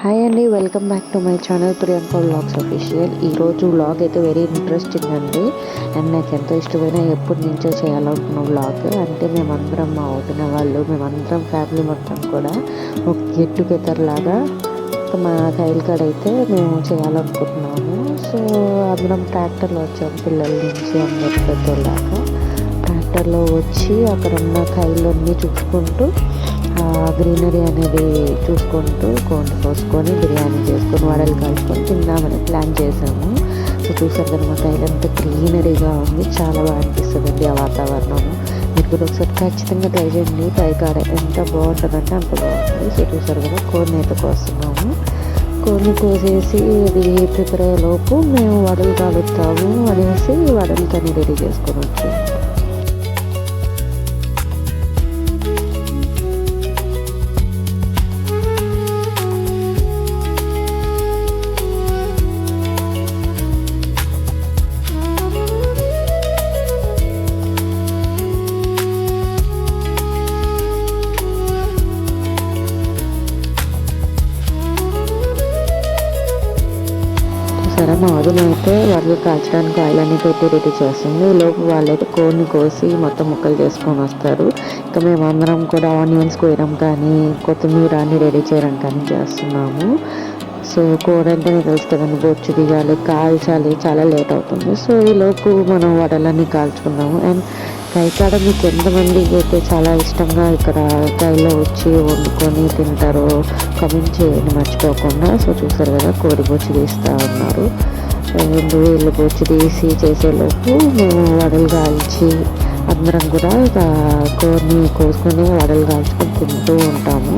Hi అండి welcome back to my channel Priyanka vlogs official ఈరోజు vlog అయితే very interesting అండి. అండ్ నాకు ఎంతో ఇష్టమైన ఎప్పటి నుంచో చేయాలనుకున్న వ్లాగ్ అంటే మేమందరం మా వదిన వాళ్ళు మేమందరం ఫ్యామిలీ మొత్తం కూడా ఒక గెట్ టుగెదర్ లాగా మా కైల్ కాడ అయితే మేము చేయాలనుకుంటున్నాము. సో అందరం ట్రాక్టర్లో వచ్చాము పిల్లల నుంచి అందరి లాగా ట్రాక్టర్లో వచ్చి అక్కడ ఉన్న కైలన్నీ చూసుకుంటూ గ్రీనరీ అనేది చూసుకుంటూ కోండి కోసుకొని బిర్యానీ చేసుకొని వడలు కలుపుకొని తిందామని ప్లాన్ చేసాము సో చూసారు కదా మా కైలు గ్రీనరీగా ఉంది. చాలా బాగా అనిపిస్తుందండి ఆ వాతావరణము. మీరు కూడా ఒకసారి ఖచ్చితంగా ట్రై చేయండి. పైకాడ ఎంత బాగుంటుందంటే అంత బాగుంటుంది. సో చూసారు కదా కోడిని అయితే కోస్తున్నాము. కోడిని కోసేసి అది ప్రిపేర్ అయ్యేలోపు మేము వడలు కలుపుతాము అనేసి వడలు కానీ రెడీ చేసుకొని వచ్చాము. సరే మా వదిన అయితే వడలు కాల్చడానికి ఆయిల్ అన్ని పెట్టి రెడీ చేస్తుంది. లోపు వాళ్ళైతే కోడిని కోసి మొత్తం ముక్కలు చేసుకొని వస్తారు. ఇంకా మేము అందరం కూడా ఆనియన్స్ కోయడం కానీ కొత్తిమీర అన్ని రెడీ చేయడం కానీ చేస్తున్నాము. సో కూర అంటే మీకు తెలుసు కదండి బొచ్చు దిగాలి కాల్చాలి చాలా లేట్ అవుతుంది. సో ఈ లోపు మనం వడలన్నీ కాల్చుకున్నాము అండ్ కైకాడ మీకు ఎంతమంది అయితే చాలా ఇష్టంగా ఇక్కడ కైలో వచ్చి వండుకొని తింటారో కమెంట్ చేయండి మర్చిపోకుండా. సో చూసారు కదా కోడి బొచ్చి తీస్తూ ఉన్నారు. రెండు వీళ్ళు బొచ్చు తీసి చేసేలోపు మేము వడలు కాల్చి అందరం కూడా కోరిని కోసుకొని వడలు కాల్చుకొని తింటూ ఉంటాము.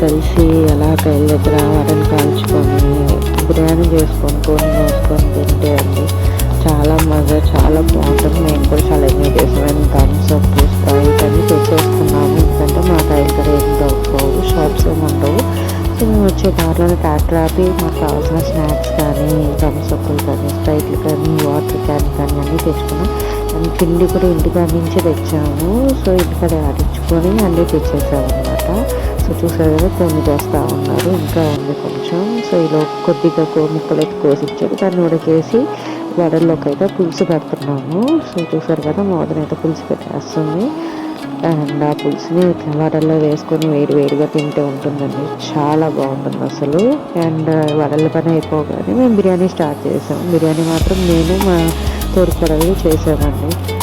కలిసి ఎలా కైల దగ్గర వాటిని కాల్చుకొని బిర్యానీ చేసుకొని కొన్ని వేసుకొని తింటే అండి చాలా మజా చాలా బాగుంటుంది. మేము కూడా చాలా ఎంజాయ్ చేసాం. థమ్స్ అప్ స్ప్రైట్ అన్ని తెచ్చేసుకున్నాము ఎందుకంటే మా టైం దగ్గర ఏం దొరకవు షాప్స్ ఏమి ఉండవు. సో మేము వచ్చే దారిలోనే ట్రాక్టర్ మాకు కావాల్సిన స్నాక్స్ కానీ థమ్స్ అప్లు కానీ స్ప్రైట్లు కానీ వాటర్ క్యాన్ కానీ అన్నీ తెచ్చుకున్నాం. అండ్ తిండి కూడా ఇంటికాడ నుంచి తెచ్చాము. సో ఇంటికాడ ఆడించుకొని అన్నీ తెచ్చేసాము అనమాట సో చూసారు కదా కొన్ని చేస్తూ ఉన్నారు. ఇంకా ఉంది కొంచెం. సో ఇలా కొద్దిగా కో ముక్కలు అయితే కోసిచ్చారు. దాన్ని ఉడకేసి వడల్లోకి అయితే పులుసు పెడుతున్నాము. సో చూసారు కదా మోదన అయితే పులుసు పెట్టేస్తుంది. అండ్ ఆ పులుసుని ఇట్లా వడల్లో వేసుకొని వేడి వేడిగా తింటే ఉంటుందండి. చాలా బాగుంటుంది అసలు. అండ్ వడల పని అయిపోగానే మేము బిర్యానీ స్టార్ట్ చేసాం. బిర్యానీ మాత్రం నేను మా తోడుకొడలు చేసామండి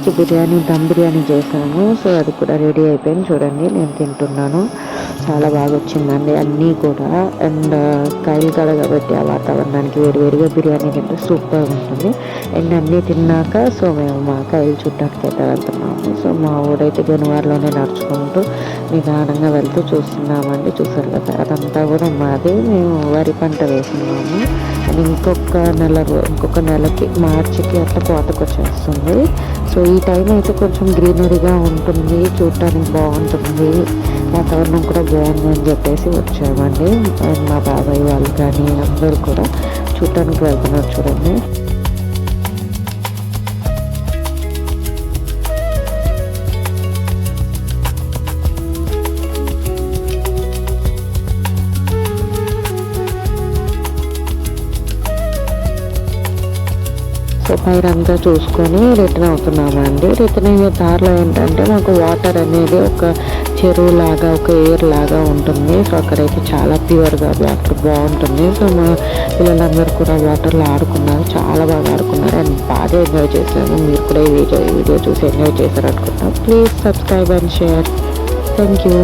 అట్ బిర్యానీ దమ్ బిర్యానీ చేశాను. సో అది కూడా రెడీ అయిపోయింది. చూడండి నేను తింటున్నాను. చాలా బాగా వచ్చిందండి అన్నీ కూడా. అండ్ కాయలు కాడ కాబట్టి ఆ వాతావరణానికి వేడివేడిగా బిర్యానీ తింటే సూపర్ ఉంటుంది. అండ్ అన్నీ తిన్నాక సో మేము మా కాయలు చుట్టానికి అయితే వెళ్తున్నాము. సో మా ఊడైతే గనివారిలోనే నడుచుకుంటూ నిదానంగా వెళ్తూ చూస్తున్నామండి. చూసారు కదా అదంతా కూడా మాది. మేము వరి పంట వేసినాము అండ్ ఇంకొక నెల ఇంకొక నెలకి మార్చికి అట్లా కోతకు వచ్చేస్తుంది సో ఈ టైం అయితే కొంచెం గ్రీనరీగా ఉంటుంది. చూడటానికి బాగుంటుంది. వాతావరణం కూడా బాగుంది అని చెప్పేసి వచ్చామండి. అండ్ మా బాబాయ్ వాళ్ళు కానీ అందరూ కూడా చూడటానికి వెళ్తున్నారు చూడండి. పైన అంతా చూసుకొని రిటర్న్ అవుతున్నామండి రిటర్న్ అయ్యే దారిలో ఏంటంటే మాకు వాటర్ అనేది ఒక చెరువు లాగా ఒక ఎయిర్ లాగా ఉంటుంది. సో అక్కడైతే చాలా ప్యూర్గా వాటర్ బాగుంటుంది. సో మా పిల్లలందరూ కూడా వాటర్లో ఆడుకున్నారు. చాలా బాగా ఆడుకున్నారు. అండ్ బాగా ఎంజాయ్ చేశాము మీరు కూడా ఈ వీడియో ఈ వీడియో చూసి ఎంజాయ్ చేశారు అనుకుంటున్నాం. Please subscribe and share thank you